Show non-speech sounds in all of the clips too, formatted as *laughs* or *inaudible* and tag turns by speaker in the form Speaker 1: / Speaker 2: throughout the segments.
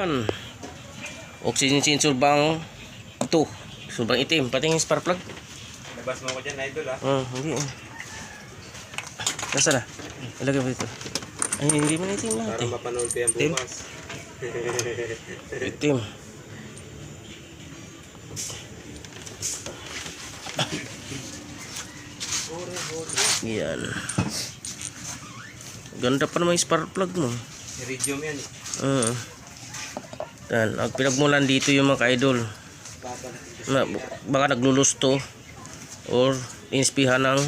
Speaker 1: Yan. Oxygen sensor bang 2. Sobrang itim. Pati yung spark plug.
Speaker 2: Labas mo ko dyan, idol ah.
Speaker 1: Ah, hindi. eh. Nasaan na? Ilagay mo dito. Ay, hindi mo na itim lahat
Speaker 2: Para
Speaker 1: eh.
Speaker 2: mapanood ko yan bukas. *laughs*
Speaker 1: Itim. Yan. Ganda pa naman yung spark plug mo.
Speaker 2: Iridium yan.
Speaker 1: Uh, yan. Ang pinagmulan dito yung mga idol. Na, baka naglulusto or inspihan ng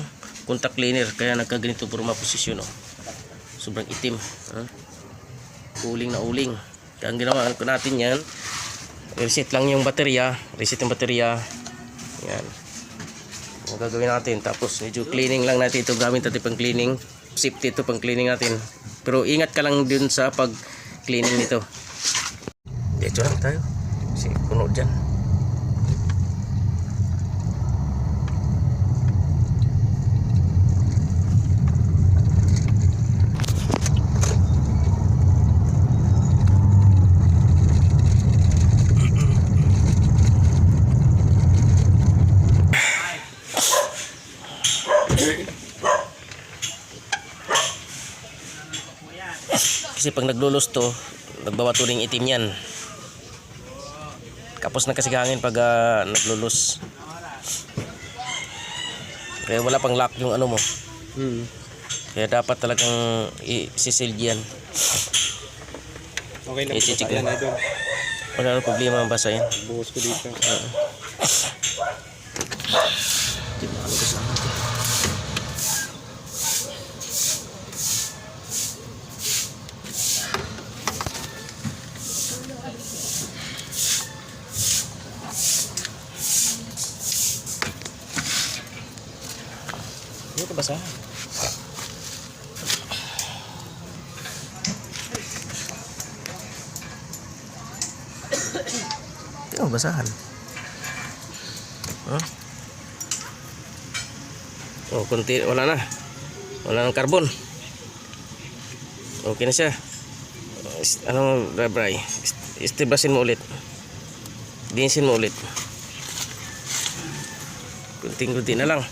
Speaker 1: contact cleaner kaya nagkaganito puro maposisyon oh. sobrang itim ah. uling na uling kaya ang ginawa natin yan reset lang yung baterya reset yung baterya yan ang gagawin natin tapos medyo cleaning lang natin ito gamit natin pang cleaning safety ito pang cleaning natin pero ingat ka lang dun sa pag cleaning nito dito lang tayo kasi puno dyan Kasi pag naglulusto, nagbabato ng itim yan. Kapos na kasi hangin pag ah, naglulus. Kaya wala pang lock yung ano mo.
Speaker 2: Hmm.
Speaker 1: Kaya dapat talagang isisil yan.
Speaker 2: Okay na po yan,
Speaker 1: mo.
Speaker 2: idol.
Speaker 1: Wala nang problema ang basa yan.
Speaker 2: Bukas ko dito. *laughs*
Speaker 1: Dito basa. Ito basahan. Huh? Oh, kunti wala na. Wala nang carbon. Okay na siya. Ano, bray? Istibasin mo ulit. Dinsin mo ulit. Kunting-kunti na lang.